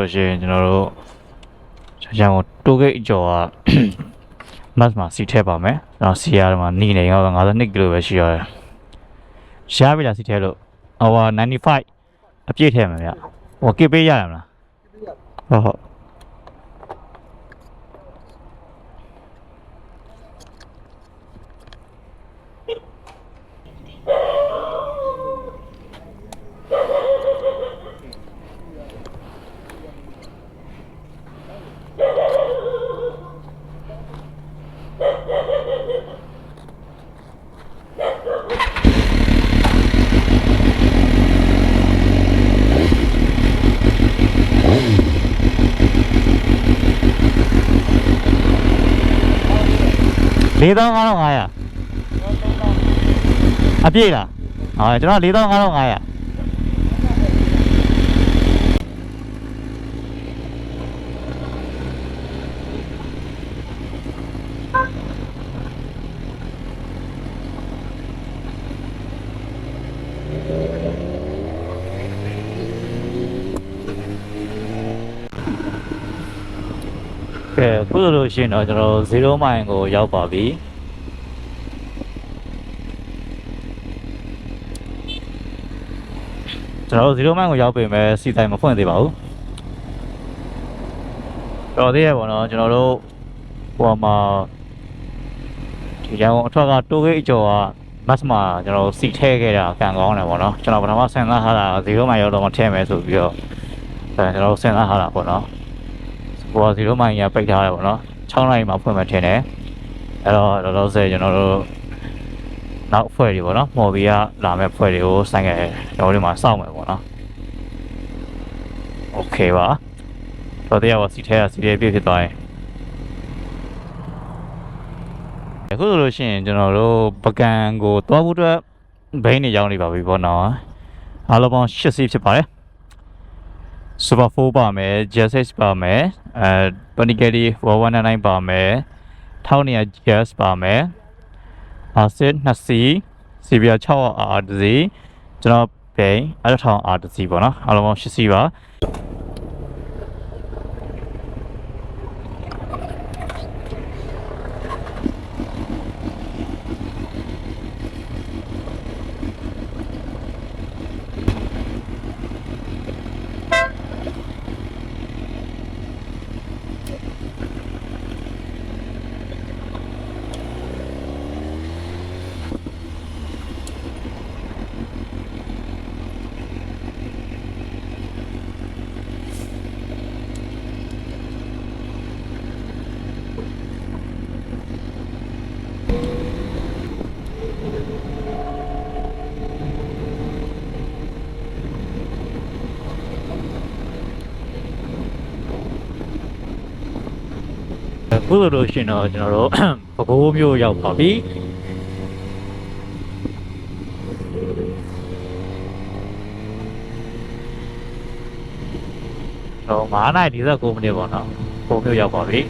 ဆိုရှင်ကျွန်တော်တို့ရန်ကုန်တိုးဂိတ်အကျော်ကမတ်မှာစီထည့်ပါမယ်ကျွန်တော်စီရမှာနီနေရော52ကီလိုပဲရှိရတယ်ရှားပြီလားစီထည့်လို့ဟို95အပြည့်ထည့်မယ်ဗျဟိုကစ်ပေးရရမလားဟုတ်ဟုတ် 4500အပြည့်လားဟုတ်ကျွန်တော်4500 ကဲခု ဆိုလို့ရှိရင်တော့ကျွန်တော်0မိုင်ကိုရောက်ပါပြီကျွန်တော်0မိုင်ကိုရောက်ပြီမဲ့စီတိုင်းမဖွင့်သေးပါဘူးတော်သေးရပါတော့ကျွန်တော်တို့ဟိုမှာဒီရန်ကုန်အထွက်ကတိုးဂိတ်အကျော်ကမတ်မှာကျွန်တော်စီထဲခဲ့တာကံကောင်းတယ်ပေါ့နော်ကျွန်တော်ပထမစဉ်းစားထားတာ0မိုင်ရောက်တော့မထည့်မယ်ဆိုပြီးတော့အဲကျွန်တော်စဉ်းစားထားတာပေါ့နော် ဟို0မိုင်ကြီးပိတ်ထားတယ်ပေါ့နော်6နိုင်မှာဖွင့်မှထင်တယ်အဲ့တော့လောလောဆယ်ကျွန်တော်တို့နောက်ဖွဲ့တွေပေါ့နော်မော်ဘီကလာမဲ့ဖွဲ့တွေကိုစိုင်းခဲ့ကျွန်တော်တို့မှာစောင့်မယ်ပေါ့နော်โอเคပါတော့တရားကစီထဲကစီထဲပြည့်ဖြစ်သွားရင်အခုဆိုလို့ရှိရင်ကျွန်တော်တို့ပကံကိုတွားဖို့အတွက်ဘိန်းနေရောက်နေပါပြီပေါ့နော်အားလုံးပေါင်း8စီးဖြစ်ပါတယ် Super 4ပါမယ် Jet 6ပါမယ်အဲ Panicari 1199ပါမယ်1200 Jet ပါမယ် Acid 2စီး CBR 6 R တစ်စီးကျွန်တော်ဘိန်းအဲ့ထောင် R တစ်စီးပေါ့နော်အားလုံးပေါင်း8စီးပါ ခုဆိုလို့ရှိရင်တော့ကျွန်တော်တို့ပဲခူးမြို့ရောက်ပါပြီတော့9နိုင်49မိနစ်ပေါ့နော်ပုံမြို့ရောက်ပါပြီ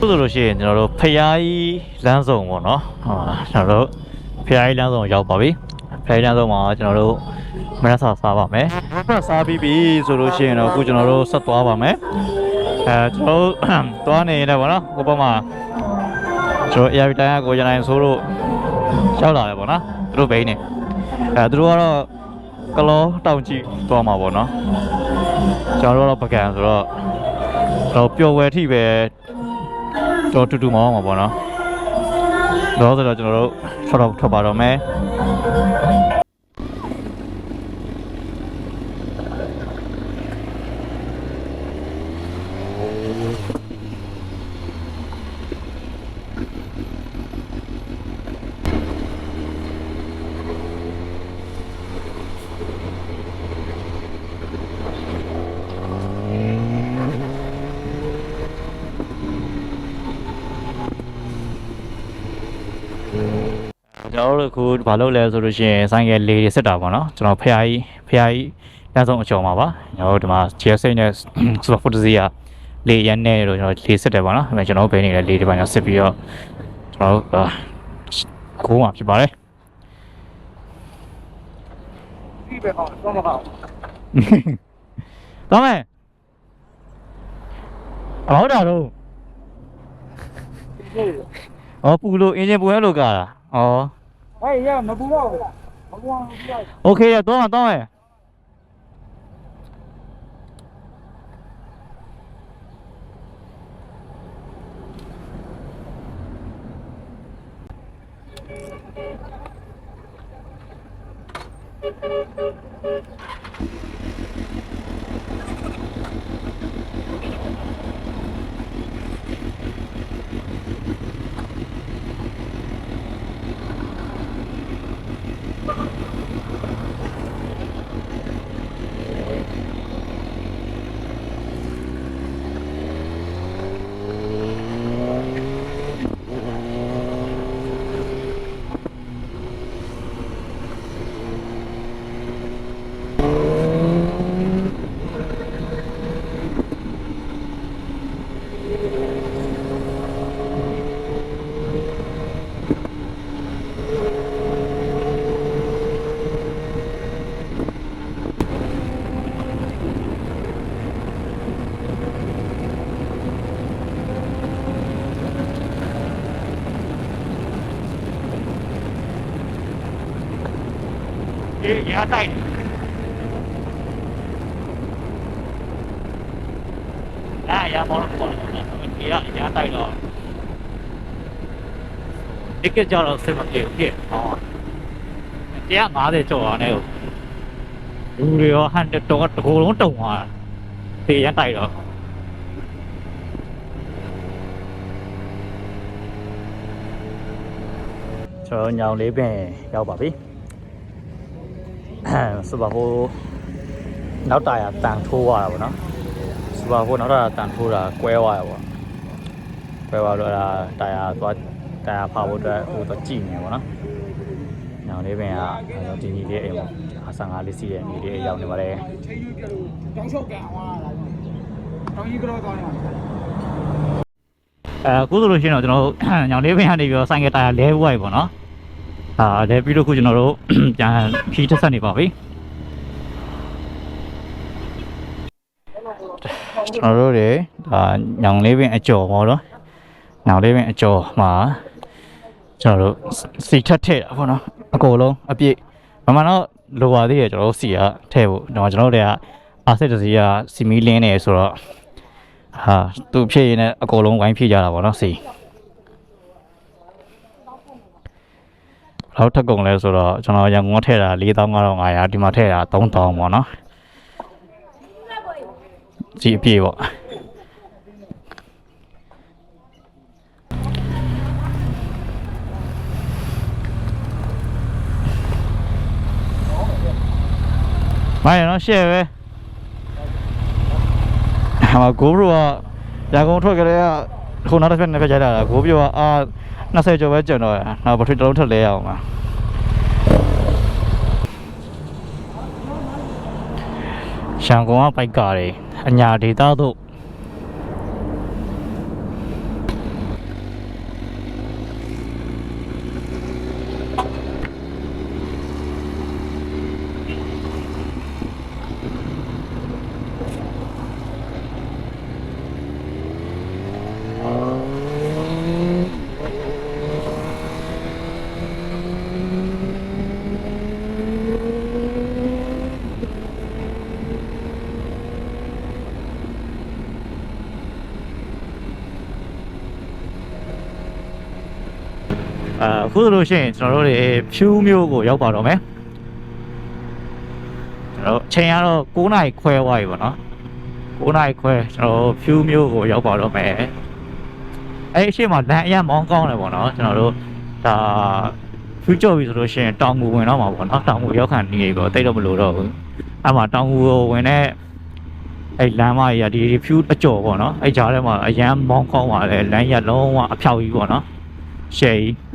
အခု ဆိုလို့ရှိရင်ကျွန်တော်တို့ဖျားကြီးလမ်းစုံပေါ့နော်ဟာကျွန်တော်တို့ဖျားကြီးလမ်းစုံရောက်ပါပြီဖျားကြီးလမ်းစုံမှာကျွန်တော်တို့မနက်စာစားပါမယ်မနက်စားပြီးပြီဆိုလို့ရှိရင်တော့အခုကျွန်တော်တို့ဆက်သွားပါမယ်အဲကျွန်တော်တို့သွားနေနေပေါ့နော်ကိုပေါ့မှာကျွန်တော် AR တိုင်းကကိုရနိုင်ဆိုလို့ရောက်လာတယ်ပေါ့နော်သူတို့ဘိန်းနေအဲသူတို့ကတော့ကလောတောင်ကြီးသွားမှာပေါ့နော်ကျွန်တော်တို့ကတော့ပကံဆိုတော့တော့ပျော်ဝယ်ထိပဲ တော့တူတူမောင်းမှာပေါ့နော်။တော့ဆိုတော့ကျွန်တော်တို့ထွက်တော့ထွက်ပါတော့မယ် ဘာလုပ်လဲဆိုလို့ရှိရင်ဆိုင်ကယ်လေးတွေစစ်တာပေါ့နော်ကျွန်တော်ဖះကြီးဖះကြီးတန်းဆုံးအကျော်မှာပါကျွန်တော်တို့ဒီမှာ GS နဲ့ Super Foot စီကလေရန်နဲ့တို့ကျွန်တော်လေးစစ်တယ်ပေါ့နော်အဲ့ကျွန်တော်ဘယ်နေလဲလေးတွေပါညာစစ်ပြီးတော့ကျွန်တော်တို့ကိုးမှာဖြစ်ပါတယ်ဒီပဲကောင်းတော့မကောင်းတော့မယ်အဟုတ်တာတော့ဒီဩပူလို့အင်ဂျင်ပူရလို့ကားတာဩ 哎呀，没不要，没不要。OK 呀，多少到哎คရတော့မှာတော့မယ်အေးရတိုက်အာရမောင်းပေါ်ဒီရရတိုက်တော့ဒီကကြောက်စင်မပြေဘူးဖြစ်ဟော150ကျော်အောင်နဲ့လူတွေရောဟန်တော့တ စပါဟိုနောက်တာရတန်ထိုးသွားတာပေါ့နော်စပါဟိုနောက်တာရတန်ထိုးတာကွဲသွားရပေါ့ကွဲသွားတော့ဒါတာယာသွားတာယာဖာဖို့အတွက်ဟိုတော့ကြည့်နေပေါ့နော်ညောင်လေးပင်ကကျွန်တော်ဒီညီလေးအိမ်ပေါ့အဆန်ငါလေးစီးရဲ့ညီလေးအိမ်ရောက်နေပါတယ်ချိန်ယူပြတောင်းလျှောက်ကန်သွားတာတောင်းကြီးကတော့ကောင်းနေပါအဲအခုဆိုလို့ရှိရင်တော့ကျွန်တော်တို့ညောင်လေးပင်ကနေပြီးတော့ဆိုင်ကယ်တာယာလဲဘွားပြီပေါ့နော် အာလဲပြီးတော့ခုကျွန်တော်တို့ပြန်ခီးတက်ဆက်နေပါပြီကျွန်တော်တို့တွေဒါညောင်လေးပင်အကျော်ပေါ့နော်ညောင်လေးပင်အကျော်မှာကျွန်တော်တို့စီထက်ထည့်တာပေါ့နော်အကုန်လုံးအပြည့်မမှန်တော့လိုပါသေးတယ်ကျွန်တော်တို့စီကထည့်ဖို့တော့ကျွန်တော်တို့တွေကအာစစ်တစီကစီမီလင်းနေဆိုတော့ဟာသူဖြည့်ရင်လည်းအကုန်လုံးဝိုင်းဖြည့်ကြတာပေါ့နော်စီ လောက်ထက်ကုန်လဲဆိုတော့ကျွန်တော်ရန်ကုန်ကထည့်တာ4500ဒီမှာထည့်တာ3000ပေါ့နော်ကြည့်အပြေပေါ့မိုင်းနော်ရှယ်ပဲဟာကိုဘရိုကရန်ကုန်ထွက်ကြတဲ့က ခုနောက်တစ်ဖက်နှစ်ဖက်ကြတာကိုဘရိုကအာ20ကျော်ပဲကျန်တော့ရနောက်ပထမတစ်လုံးထက်လဲရအောင်ပါရှန်ကုန်ကပိုက်ကားတွေအညာဒေတာတို့ အခုဆိုလို့ရှိရင်ကျွန်တော်တို့တွေဖြူးမျိုးကိုရောက်ပါတော့မယ်ကျွန်တော်အချိန်ကတော့9နာရီခွဲသွားပြီပေါ့နော်9နာရီခွဲကျွန်တော်တို့ဖြူးမျိုးကိုရောက်ပါတော့မယ်အဲ့အရှိမလမ်းအရမောင်းကောင်းတယ်ပေါ့နော်ကျွန်တော်တို့ဒါဖြူးကြော်ပြီဆိုလို့ရှိရင်တောင်ငူဝင်တော့မှာပေါ့နော်တောင်ငူရောက်ခံနေပြီပေါ့တိတ်တော့မလို့တော့ဘူးအဲ့မှာတောင်ငူကိုဝင်တဲ့အဲ့လမ်းမကြီးကဒီဖြူးအကျော်ပေါ့နော်အဲ့ကြားထဲမှာအရန်မောင်းကောင်းပါလေလမ်းရလုံးဝအဖြောက်ကြီးပေါ့နော်ရှယ်ကြီး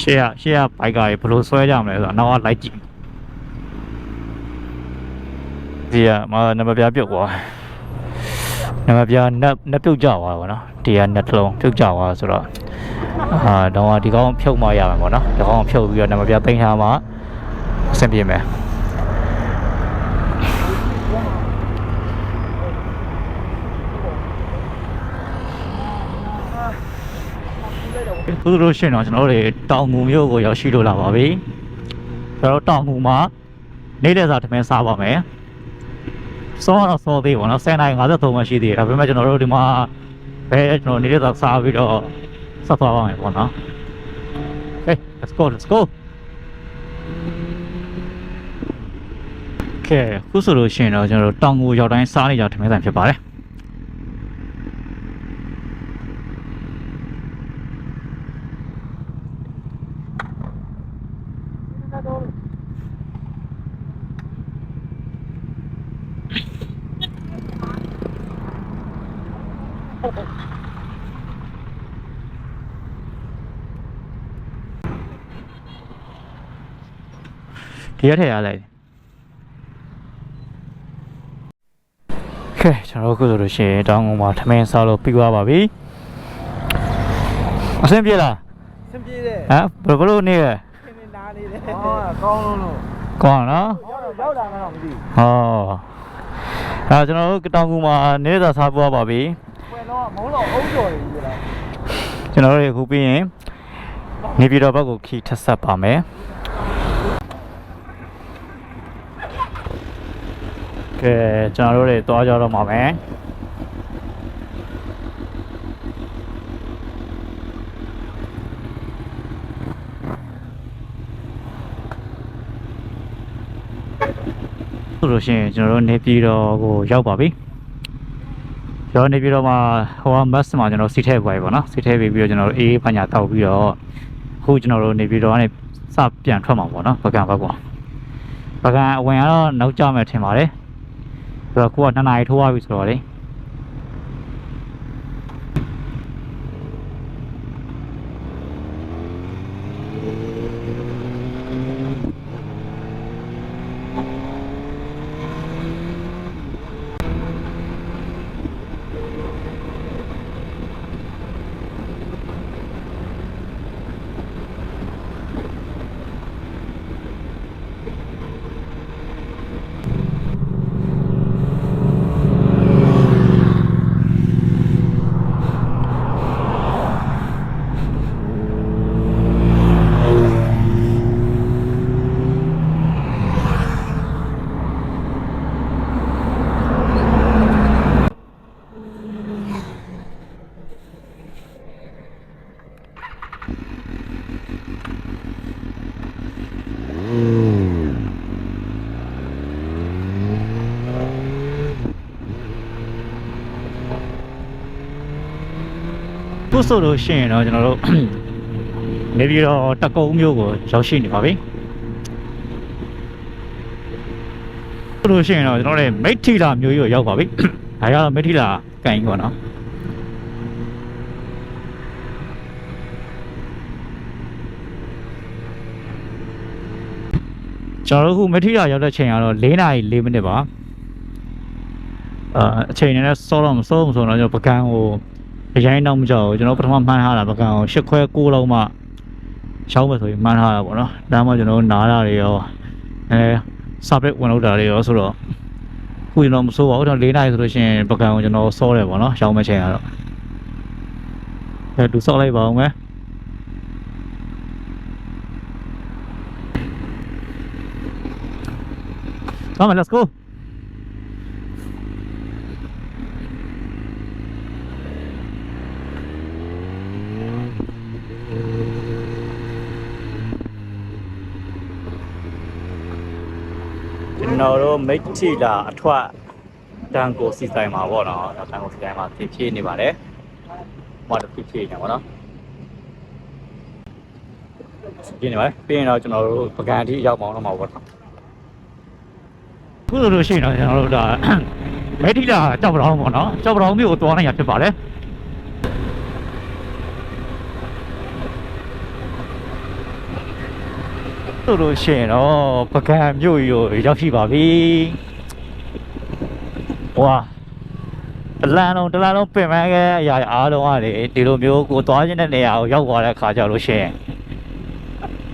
ရှေ့ကရှေ့ကဘိုက်ကရေဘယ်လိုဆွဲကြမလဲဆိုတော့နောက်ကလိုက်ကြည့်ဒီကမနံပါတ်ပြားပြုတ်သွားနံပါတ်ပြားနက်နက်ပြုတ်ကြသွားပါတော့ဒီကနက်တစ်လုံးပြုတ်ကြသွားဆိုတော့အာတော့ဒီကောင်ဖြုတ်မှရမှာပေါ့နော်ဒီကောင်ဖြုတ်ပြီးတော့နံပါတ်ပြားသိမ်းထားမှအဆင်ပြေမယ်ခုလိုရှင်းတော့ကျွန်တော်တို့ တွေတောင်ငူမြို့ကိုရောက်ရှိလို့လာပါပြီကျွန်တော်တို့တောင်ငူမှာနေတဲ့စာထမင်းစားပါမယ်စောတော့စောသေးပါတော့10နိုင်53မှရှိသေးတယ်ဒါပေမဲ့ကျွန်တော်တို့ဒီမှာဘယ်ကျွန်တော်နေတဲ့စာစားပြီးတော့ဆက်သွားပါမယ်ပေါ့နော် Okay let's go let's go ကဲခုဆိုလို့ရှိရင်တော့ကျွန်တော်တို့တောင်ငူရောက်တိုင်းစားနေကြထမင်းဆိုင်ဖြစ်ပါတယ် ဒီရက်ထည့်ရလိုက်ခဲကျွန်တော်တို့ခုဆိုလို့ရှိရင်တောင်းကုန်မှာထမင်းစားလို့ပြီးသွားပါပြီအဆင်ပြေလားစင်ပြေတယ်ဟမ်ဘယ်ဘလို့နေရခင်းနေနားနေတယ်ဟောကောင်းလုံးလို့ကောင်းနော်ရောက်လာမှတော့မသိဟောအဲကျွန်တော်တို့တောင်ကူမှာနေသာစားပွားပါပြီဘူးဖွယ်တော့မုံတော့အုံးကျော်နေပြီလားကျွန်တော်တို့အခုပြီးရင်နေပြည်တော်ဘက်ကိုခီးထပ်ဆက်ပါမယ် ကဲကျွန်တော်တို့တွေသွားကြတော့မှာမယ်ဆိုလို့ရှိရင်ကျွန်တော်တို့နေပြည်တော်ကိုရောက်ပါပြီကျွန်တော်နေပြည်တော်မှာဟိုကမတ်မှာကျွန်တော်စီထဲပွားပြီပေါ့နော်စီထဲပြီးပြီးတော့ကျွန်တော်တို့အေးပညာတောက်ပြီးတော့အခုကျွန်တော်တို့နေပြည်တော်ကနေစပြန်ထွက်မှာပေါ့နော်ပကံဘက်ကွာပကံအဝင်ကတော့နောက်ကျမယ်ထင်ပါတယ် ဆိုတော့ကိုက2နာရီထိုးသွားပြီဆိုတော့လေခု ဆိုလို့ရှိရင်တော့ကျွန်တော်တို့နေပြည်တော်တကုံမျိုးကိုရောက်ရှိနေပါပြီဆိုလို့ရှိရင်တော့ကျွန်တော်တို့မိထ္ထီလာမျိုးကြီးကိုရောက်ပါပြီဒါရတော့မိထ္ထီလာကန်ကြီးပေါ့နော်ကျွန်တော်တို့ခုမိထ္ထီလာရောက်တဲ့ချိန်ကတော့၄နာရီ၄မိနစ်ပါအာအချိန်နဲ့စောတော့မစောဘူးဆိုတော့ကျွန်တော်ပကံကို အရင်တော့မကြောက်ဘူးကျွန်တော်ပထမမှန်းထားတာပကံအောင်၈ခွဲ9လောက်မှရှောင်းမယ်ဆိုရင်မှန်းထားတာပေါ့နော်ဒါမှကျွန်တော်တို့နားတာတွေရောအဲစာပစ်ဝင်လို့တာတွေရောဆိုတော့ခုကျွန်တော်မစိုးပါဘူးတော့၄နာရီဆိုလို့ရှိရင်ပကံကိုကျွန်တော်စောတယ်ပေါ့နော်ရှောင်းမဲ့ချိန်ကတော့အဲသူစောလိုက်ပါအောင်မယ်ကောင်းမယ် let's go ကျွန်တော်တို့မိတ်ချီလာအထွတ်တန်ကိုစီဆိုင်မှာပေါ့နော်တန်ကိုစီဆိုင်မှာဖြည့်ဖြည့်နေပါတယ်ဟောတော့ဖြည့်ဖြည့်နေပါတော့ပြင်းနေပါပြီးရင်တော့ကျွန်တော်တို့ပကံအထိရောက်ပေါင်းတော့မှာပေါ့နော်ခုလိုလို့ရှိရင်တော့ကျွန်တော်တို့ဒါမိတ်ထီလာကြောက်ပတောင်းပေါ့နော်ကြောက်ပတောင်းမျိုးကိုသွားနိုင်ရဖြစ်ပါတယ် ဆိုလို့ရှိရင်တော့ပကံမြို့ကြီးကိုရောက်ရှိပါပြီဝါတလန်လုံးတလန်လုံးပြင်ပန်းခဲ့အရာအားလုံးကလေဒီလိုမျိုးကိုသွားခြင်းတဲ့နေရာကိုရောက်သွားတဲ့ခါကျလို့ရှိရင်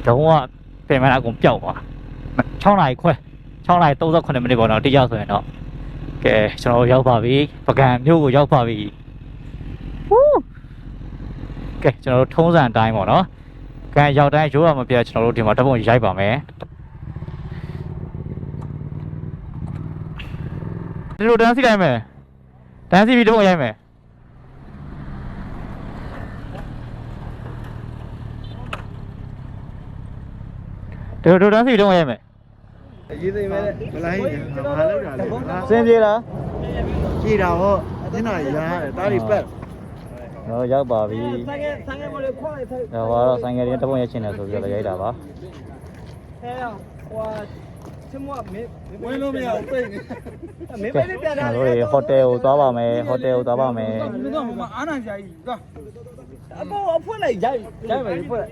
တော့ကပြင်ပန်းအကုန်ပျောက်သွား6နာရီခွဲ6နာရီ38မိနစ်ပေါ့နော်တိကျဆိုရင်တော့ကဲကျွန်တော်ရောက်ပါပြီပကံမြို့ကိုရောက်ပါပြီဝူးကဲကျွန်တော်တို့ထုံးစံအတိုင်းပေါ့နော် ကန်ရောက်တိုင်းရိုးရမပြတ်ကျွန်တော်တို့ဒီမှာဓာတ်ပုံရိုက်ပါမယ်ဒီလိုတန်းစီလိုက်မယ်တန်းစီပြီးဓာတ်ပုံရိုက်မယ်ဒီလိုတန်းစီပြီးဓာတ်ပုံရိုက်မယ်ရေးသိမဲ့မလိုင်းဘာလောက်တာလဲစင်ပြေလားကြည်တာဟောအင်းနာရရတယ်တား ရီပက်တော့ရောက်ပါပြီဆိုင်ငယ်ဆိုင်ငယ်မလေးခွာလိုက်ထိုက်ဒါကတော့ဆိုင်ငယ်တွေဓာတ်ပုံရိုက်ချင်တယ်ဆိုပြီးတော့ရိုက်တာပါအဲဟွာချမွတ်မေဝင်းလို့မရဘူးပြိနေမေပဲလေးပြန်လာကျွန်တော်တို့ဟိုတယ်ကိုသွားပါမယ်ဟိုတယ်ကိုသွားပါမယ်မင်းတို့မအားနိုင်ကြကြီးသွားအပေါ်အဖွင့်လိုက်ရိုက်ရိုက်မယ်ဖွင့်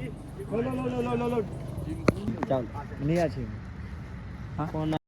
လိုက်လောလောလောလောလောကြောက်နေရချင်းဟာ